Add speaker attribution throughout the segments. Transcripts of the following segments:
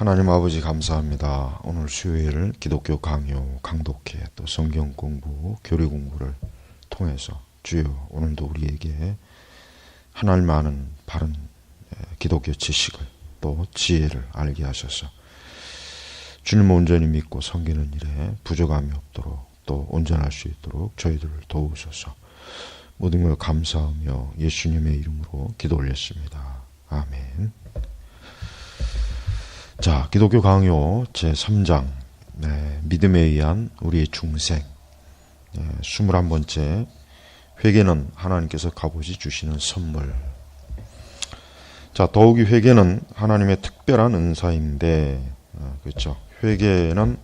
Speaker 1: 하나님 아버지 감사합니다. 오늘 수요일 기독교 강요, 강독회, 또 성경 공부, 교리 공부를 통해서 주여 오늘도 우리에게 하나님 많은 바른 기독교 지식을 또 지혜를 알게 하셔서 주님 온전히 믿고 섬기는 일에 부족함이 없도록 또 온전할 수 있도록 저희들을 도우소서 모든 걸 감사하며 예수님의 이름으로 기도 올렸습니다. 아멘. 자, 기독교 강요 제3장, 네, 믿음에 의한 우리의 중생. 네, 21번째, 회개는 하나님께서 값없이 주시는 선물. 자, 더욱이 회개는 하나님의 특별한 은사인데, 어, 그렇죠. 회개는,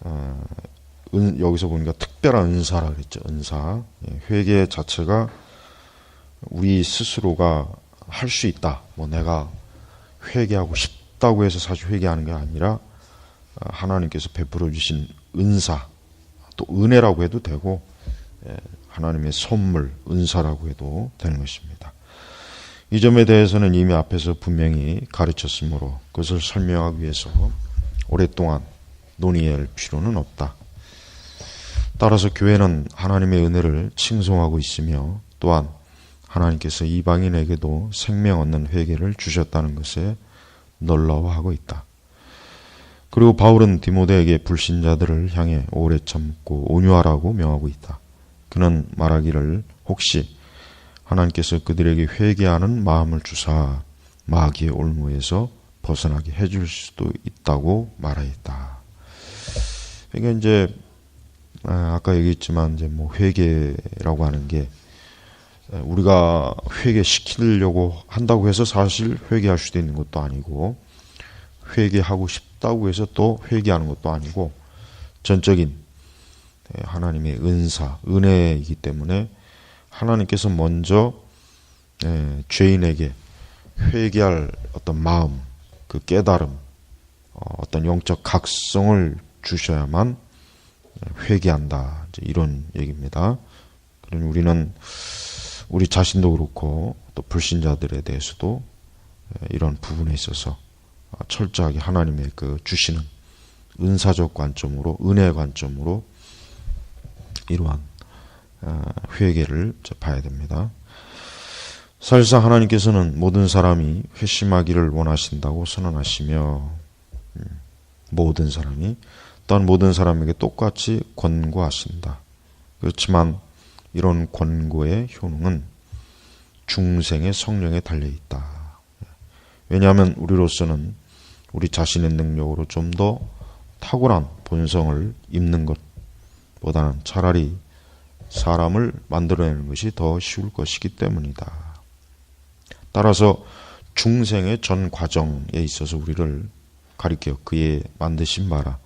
Speaker 1: 어, 은, 여기서 보니까 특별한 은사라 그랬죠. 은사. 예, 회개 자체가 우리 스스로가 할 수 있다. 뭐 내가 회개하고 싶다. 없다고 해서 사실 회개하는 게 아니라 어, 하나님께서 베풀어 주신 은사 또 은혜라고 해도 되고 예, 하나님의 선물 은사라고 해도 되는 것입니다. 이 점에 대해서는 이미 앞에서 분명히 가르쳤으므로 그것을 설명하기 위해서 오랫동안 논의할 필요는 없다. 따라서 교회는 하나님의 은혜를 칭송하고 있으며 또한 하나님께서 이방인에게도 생명 얻는 회개를 주셨다는 것에 놀라워하고 있다. 그리고 바울은 디모데에게 불신자들을 향해 오래 참고 온유하라고 명하고 있다. 그는 말하기를 혹시 하나님께서 그들에게 회개하는 마음을 주사 마귀의 올무에서 벗어나게 해줄 수도 있다고 말하였다. 그러니까 이제 아, 아까 얘기했지만 이제 뭐 회개라고 하는 게 우리가 회개시키려고 한다고 해서 사실 회개할 수도 있는 것도 아니고 회개하고 싶다고 해서 또 회개하는 것도 아니고 전적인 하나님의 은사, 은혜이기 때문에 하나님께서 먼저 죄인에게 회개할 어떤 마음, 그 깨달음, 어, 어떤 영적 각성을 주셔야만 회개한다. 이런 얘기입니다. 그러니 우리는 우리 자신도 그렇고 또 불신자들에 대해서도 이런 부분에 있어서 철저하게 하나님의 그 주시는 은사적 관점으로 은혜 관점으로 이러한 회개를 봐야 됩니다. 사실상 하나님께서는 모든 사람이 회심하기를 원하신다고 선언하시며 음, 모든 사람이 또한 모든 사람에게 똑같이 권고하신다. 그렇지만 이런 권고의 효능은 중생의 성령에 달려 있다. 왜냐하면 우리로서는 우리 자신의 능력으로 좀 더 탁월한 본성을 입는 것보다는 차라리 사람을 만들어내는 것이 더 쉬울 것이기 때문이다. 따라서 중생의 전 과정에 있어서 우리를 가리켜 그의 만드신 바라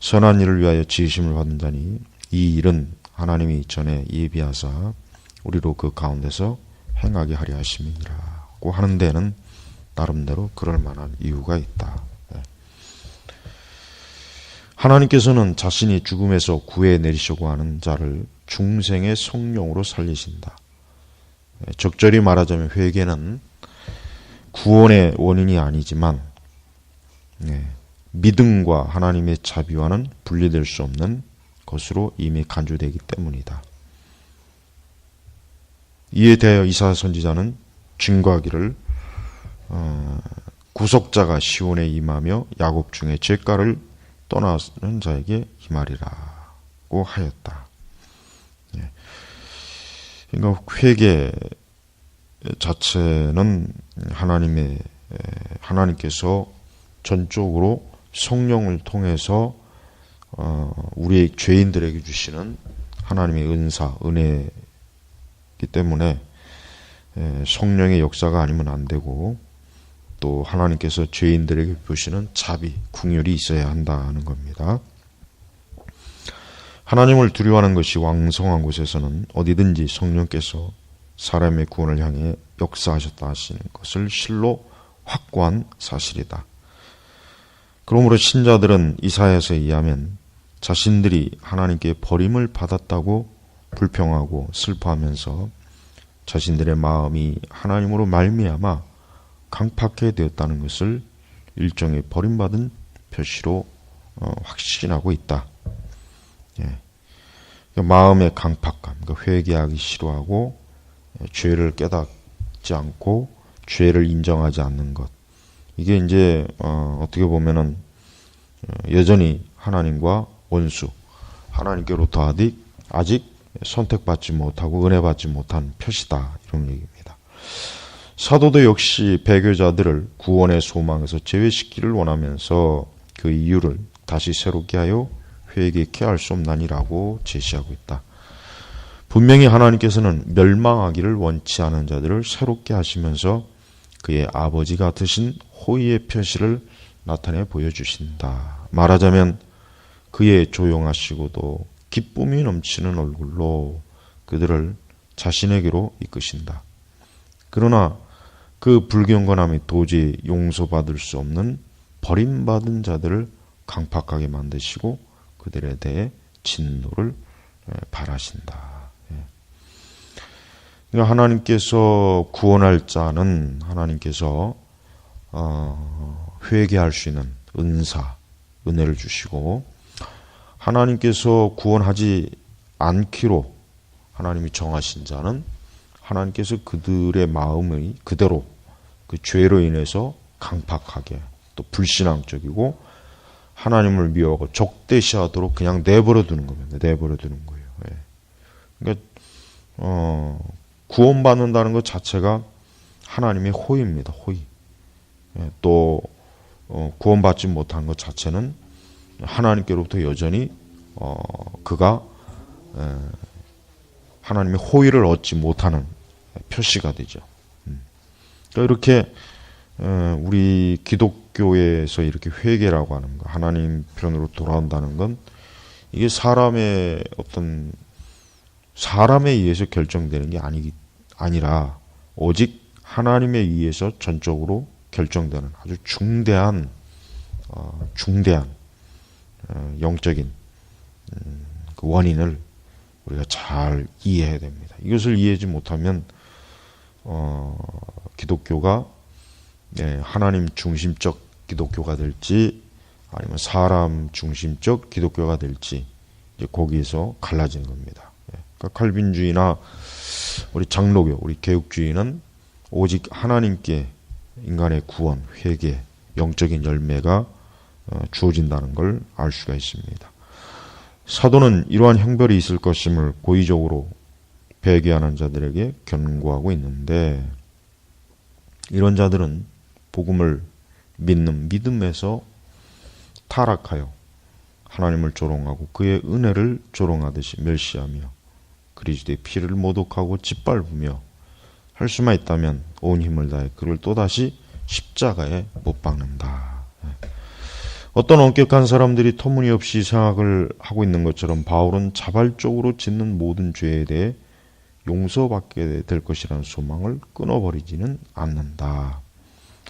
Speaker 1: 선한 일을 위하여 지으심을 받은 자니 이 일은 하나님이 전에 예비하사 우리로 그 가운데서 행하게 하려 하심이라고 하는 데는 나름대로 그럴 만한 이유가 있다. 네. 하나님께서는 자신이 죽음에서 구해 내리시고 하는 자를 중생의 성령으로 살리신다. 네, 적절히 말하자면 회개는 구원의 원인이 아니지만 네, 믿음과 하나님의 자비와는 분리될 수 없는 것으로 이미 간주되기 때문이다. 이에 대하여 이사 선지자는 증거하기를 어, 구속자가 시온에 임하며 야곱 중에 죄가를 떠나는 자에게 희말이라고 하였다. 예. 그러니까 회개 자체는 하나님의 하나님께서 전적으로 성령을 통해서 어, 우리의 죄인들에게 주시는 하나님의 은사, 은혜이기 때문에 성령의 역사가 아니면 안 되고 또 하나님께서 죄인들에게 보시는 자비, 궁율이 있어야 한다는 겁니다. 하나님을 두려워하는 것이 왕성한 곳에서는 어디든지 성령께서 사람의 구원을 향해 역사하셨다 하시는 것을 실로 확고한 사실이다. 그러므로 신자들은 이사야서에 의하면 자신들이 하나님께 버림을 받았다고 불평하고 슬퍼하면서 자신들의 마음이 하나님으로 말미암아 강팍해 되었다는 것을 일종의 버림받은 표시로 어, 확신하고 있다. 예. 그러니까 마음의 강팍감, 그러니까 회개하기 싫어하고 예, 죄를 깨닫지 않고 죄를 인정하지 않는 것. 이게 이제 어, 어떻게 보면은 어, 여전히 하나님과 원수, 하나님께로부터 아직 아직 선택받지 못하고 은혜 받지 못한 표시다 이런 얘기입니다. 사도도 역시 배교자들을 구원의 소망에서 제외시키기를 원하면서 그 이유를 다시 새롭게 하여 회개케 할 수 없나니라고 제시하고 있다. 분명히 하나님께서는 멸망하기를 원치 않은 자들을 새롭게 하시면서 그의 아버지 같으신 호의의 표시를 나타내 보여주신다. 말하자면 그의 조용하시고도 기쁨이 넘치는 얼굴로 그들을 자신에게로 이끄신다. 그러나 그 불경건함이 도저히 용서받을 수 없는 버림받은 자들을 강팍하게 만드시고 그들에 대해 진노를 바라신다. 예. 그러니까 하나님께서 구원할 자는 하나님께서 어, 회개할 수 있는 은사, 은혜를 주시고 하나님께서 구원하지 않기로 하나님이 정하신 자는 하나님께서 그들의 마음을 그대로 그 죄로 인해서 강팍하게 또 불신앙적이고 하나님을 미워하고 적대시하도록 그냥 내버려 두는 겁니다. 내버려 두는 거예요. 예. 그러니까 어, 구원받는다는 것 자체가 하나님의 호의입니다. 호의. 예, 또 어, 구원받지 못한 것 자체는 하나님께로부터 여전히 어, 그가 에, 하나님의 호의를 얻지 못하는 표시가 되죠. 음. 그러니까 이렇게 우리 기독교에서 이렇게 회개라고 하는 거, 하나님 편으로 돌아온다는 건 이게 사람의 어떤 사람에 의해서 결정되는 게 아니 아니라 오직 하나님에 의해서 전적으로 결정되는 아주 중대한 어, 중대한 어, 영적인 음, 그 원인을 우리가 잘 이해해야 됩니다. 이것을 이해하지 못하면 어, 기독교가 네, 하나님 중심적 기독교가 될지 아니면 사람 중심적 기독교가 될지 이제 거기에서 갈라지는 겁니다. 예, 그러니까 칼빈주의나 우리 장로교, 우리 개혁주의는 오직 하나님께 인간의 구원, 회개, 영적인 열매가 어, 주어진다는 걸 알 수가 있습니다. 사도는 이러한 형별이 있을 것임을 고의적으로 배개하는 자들에게 경고하고 있는데 이런 자들은 복음을 믿는 믿음에서 타락하여 하나님을 조롱하고 그의 은혜를 조롱하듯이 멸시하며 그리스도의 피를 모독하고 짓밟으며 할 수만 있다면 온 힘을 다해 그를 또다시 십자가에 못 박는다. 어떤 엄격한 사람들이 터무니없이 생각을 하고 있는 것처럼 바울은 자발적으로 짓는 모든 죄에 대해 용서받게 될 것이라는 소망을 끊어버리지는 않는다.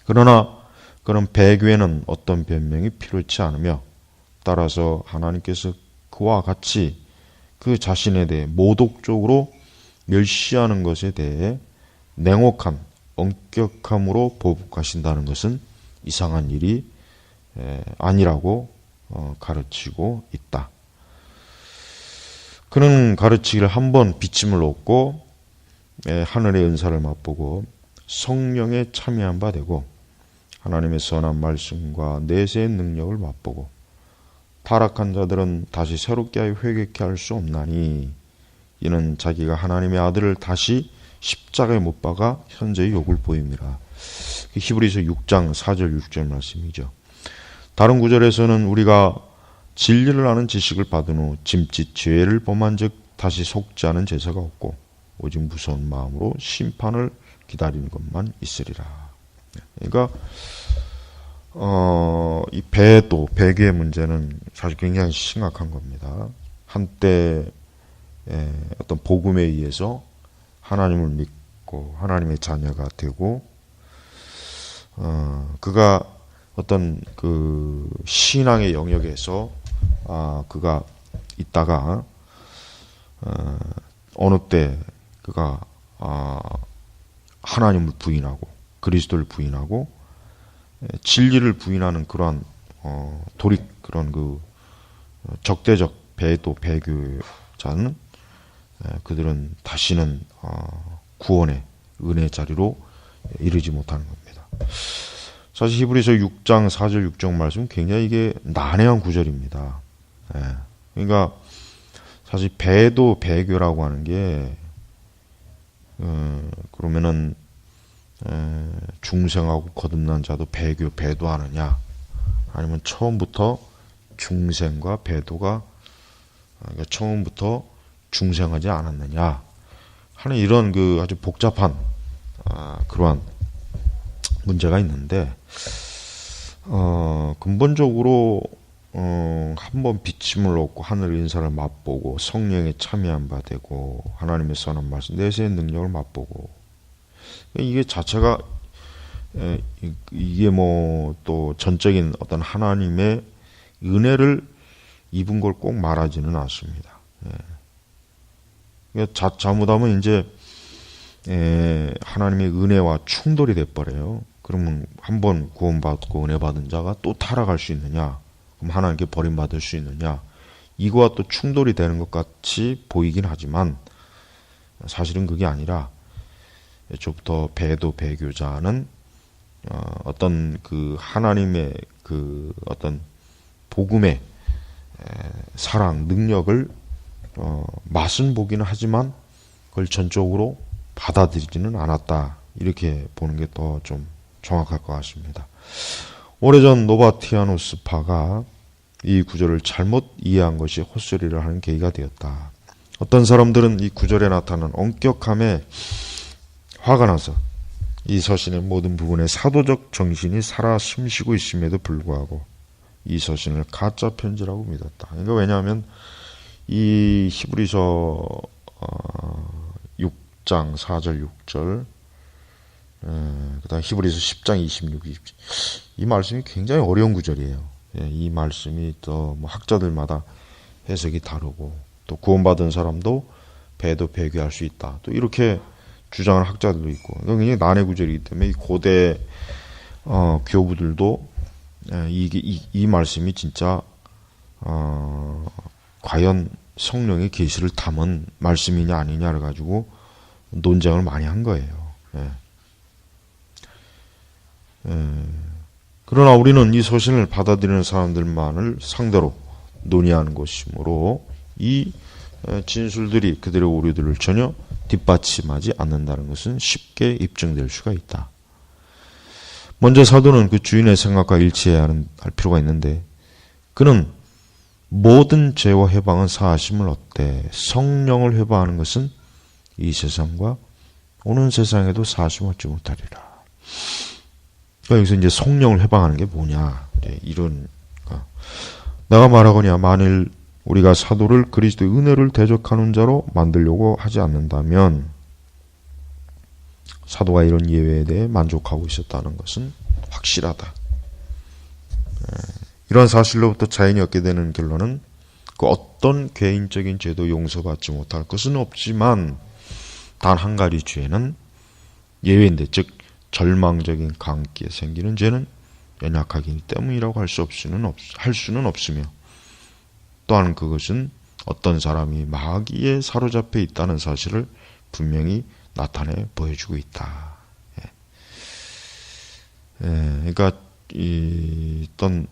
Speaker 1: 그러나 그런 배교에는 어떤 변명이 필요치 않으며 따라서 하나님께서 그와 같이 그 자신에 대해 모독적으로 멸시하는 것에 대해 냉혹한 엄격함으로 보복하신다는 것은 이상한 일이 아니라고 어, 가르치고 있다. 그는 가르치기를 한 번 비침을 얻고 하늘의 은사를 맛보고 성령에 참여한 바 되고 하나님의 선한 말씀과 내세의 능력을 맛보고 타락한 자들은 다시 새롭게 하여 회개케 할 수 없나니 이는 자기가 하나님의 아들을 다시 십자가에 못 박아 현재의 욕을 보입니다. 그 히브리서 6장 4절 6절 말씀이죠. 다른 구절에서는 우리가 진리를 아는 지식을 받은 후 짐짓 죄를 범한 즉 다시 속지 않은 제사가 없고 오직 무서운 마음으로 심판을 기다리는 것만 있으리라. 그러니까 어, 이 배도 배교의 문제는 사실 굉장히 심각한 겁니다. 한때 에, 어떤 복음에 의해서 하나님을 믿고 하나님의 자녀가 되고 어, 그가 어떤 그 신앙의 영역에서 아, 그가 있다가 어, 어느 때 그가 아, 하나님을 부인하고 그리스도를 부인하고 진리를 부인하는 그러한 어, 도리 그런 그 어, 적대적 배도 배교자는 그들은 다시는 어, 구원의 은혜 자리로 이르지 못하는 겁니다. 사실 히브리서 6장 4절 6절 말씀 굉장히 이게 난해한 구절입니다. 예. 그러니까 사실 배도 배교라고 하는 게 어, 그러면은 에, 중생하고 거듭난 자도 배교 배도하느냐? 아니면 처음부터 중생과 배도가 그러니까 처음부터 중생하지 않았느냐? 하는 이런 그 아주 복잡한 아, 그러한 문제가 있는데 어, 근본적으로 어, 한번 비침을 얻고 하늘 인사를 맛보고 성령에 참여한 바 되고 하나님의 선한 말씀 내세의 능력을 맛보고 이게 자체가 에, 이게 뭐 또 전적인 어떤 하나님의 은혜를 입은 걸 꼭 말하지는 않습니다. 예. 자, 잘못하면 이제 에, 하나님의 은혜와 충돌이 돼버려요. 그러면 한 번 구원받고 은혜 받은 자가 또 타락할 수 있느냐? 그럼 하나님께 버림받을 수 있느냐? 이거와 또 충돌이 되는 것 같이 보이긴 하지만 사실은 그게 아니라 애초부터 배도 배교자는 어, 어떤 그 하나님의 그 어떤 복음의 사랑 능력을 어, 맛은 보기는 하지만 그걸 전적으로 받아들이지는 않았다 이렇게 보는 게 더 좀 정확할 것 같습니다. 오래전 노바티아누스파가 이 구절을 잘못 이해한 것이 헛소리를 하는 계기가 되었다. 어떤 사람들은 이 구절에 나타난 엄격함에 화가 나서 이 서신의 모든 부분에 사도적 정신이 살아 숨쉬고 있음에도 불구하고 이 서신을 가짜 편지라고 믿었다. 그러니까 왜냐하면 이 히브리서 6장 4절 6절 그다음 히브리서 10장 26, 27. 이 말씀이 굉장히 어려운 구절이에요. 예, 이 말씀이 또뭐 학자들마다 해석이 다르고 또 구원받은 사람도 배도 배교할 수 있다. 또 이렇게 주장하는 학자들도 있고 굉장히 난해 구절이기 때문에 이 고대 어, 교부들도 예, 이게 이, 이 말씀이 진짜 어, 과연 성령의 계시를 담은 말씀이냐 아니냐를 가지고 논쟁을 많이 한 거예요. 예. 예. 그러나 우리는 이 소신을 받아들이는 사람들만을 상대로 논의하는 것이므로 이 진술들이 그들의 오류들을 전혀 뒷받침하지 않는다는 것은 쉽게 입증될 수가 있다. 먼저 사도는 그 주인의 생각과 일치해야 하는, 할 필요가 있는데 그는 모든 죄와 해방은 사하심을 얻되 성령을 회방하는 것은 이 세상과 오는 세상에도 사하심 얻지 못하리라. 그러니까 여기서 이제 성령을 회방하는 게 뭐냐 이런 어. 내가 말하거냐 만일 우리가 사도를 그리스도의 은혜를 대적하는 자로 만들려고 하지 않는다면 사도가 이런 예외에 대해 만족하고 있었다는 것은 확실하다. 이런 사실로부터 자연이 얻게 되는 결론은 그 어떤 개인적인 죄도 용서받지 못할 것은 없지만 단 한 가지 죄는 예외인데 즉 절망적인 강기에 생기는 죄는 연약하기 때문이라고 할 수 없이는 없, 할 수는 없으며 또한 그것은 어떤 사람이 마귀에 사로잡혀 있다는 사실을 분명히 나타내 보여주고 있다. 예. 예, 그러니까 이 어떤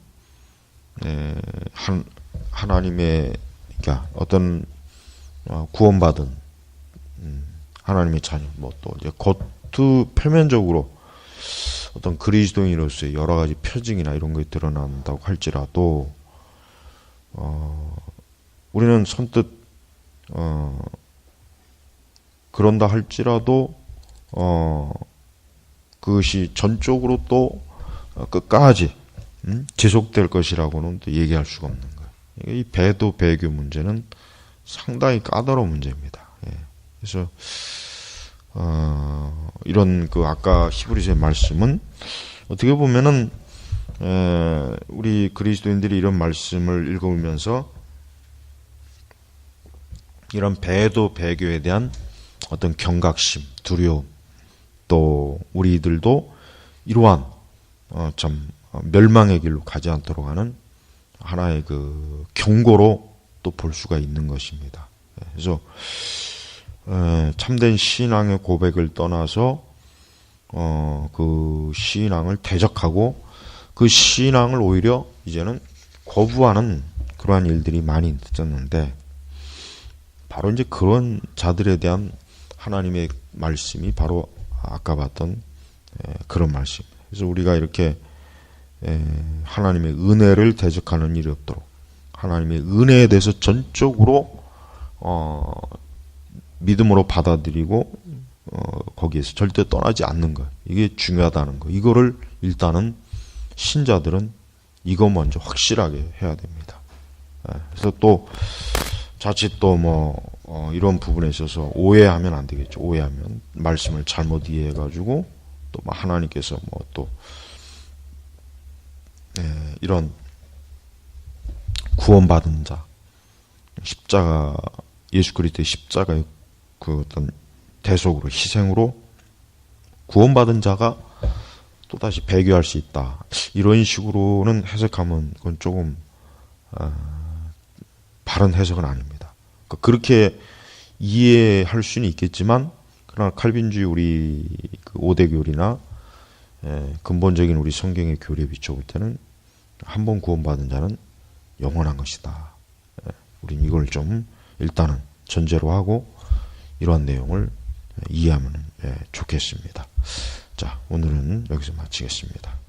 Speaker 1: 예, 한 하나님의 그러니까 어떤 어, 구원받은 음, 하나님의 자녀 뭐 또 이제 겉으 표면적으로 어떤 그리스도인으로서의 여러 가지 표징이나 이런 것이 드러난다고 할지라도 어, 우리는 선뜻 어, 그런다 할지라도 어, 그것이 전적으로 또 끝까지 음? 지속될 것이라고는 또 얘기할 수가 없는 거예요. 이 배도 배교 문제는 상당히 까다로운 문제입니다. 예. 그래서 어, 이런 그 아까 히브리서의 말씀은 어떻게 보면은 에, 우리 그리스도인들이 이런 말씀을 읽어오면서 이런 배도 배교에 대한 어떤 경각심, 두려움, 또 우리들도 이러한 어, 참 어, 멸망의 길로 가지 않도록 하는 하나의 그 경고로 또 볼 수가 있는 것입니다. 예, 그래서 에, 참된 신앙의 고백을 떠나서 어, 그 신앙을 대적하고 그 신앙을 오히려 이제는 거부하는 그러한 일들이 많이 있었는데 바로 이제 그런 자들에 대한 하나님의 말씀이 바로 아까 봤던 에, 그런 말씀. 그래서 우리가 이렇게 에, 하나님의 은혜를 대적하는 일이 없도록 하나님의 은혜에 대해서 전적으로 어, 믿음으로 받아들이고 어, 거기에서 절대 떠나지 않는 것 이게 중요하다는 거 이거를 일단은 신자들은 이거 먼저 확실하게 해야 됩니다. 예, 그래서 또 자칫 또뭐 어, 이런 부분에 있어서 오해하면 안 되겠죠. 오해하면 말씀을 잘못 이해해가지고 또뭐 하나님께서 뭐또 예, 이런 구원받은 자 십자가 예수 그리스도의 십자가의 그 어떤 대속으로 희생으로 구원받은 자가 또 다시 배교할 수 있다. 이런 식으로는 해석하면 그건 조금 어, 바른 해석은 아닙니다. 그러니까 그렇게 이해할 수는 있겠지만 그러나 칼빈주의 우리 그 오대 교리나 예, 근본적인 우리 성경의 교리에 비춰볼 때는 한 번 구원받은 자는 영원한 것이다. 예, 우린 이걸 좀 일단은 전제로 하고 이러한 내용을 이해하면 예, 좋겠습니다. 자, 오늘은 여기서 마치겠습니다.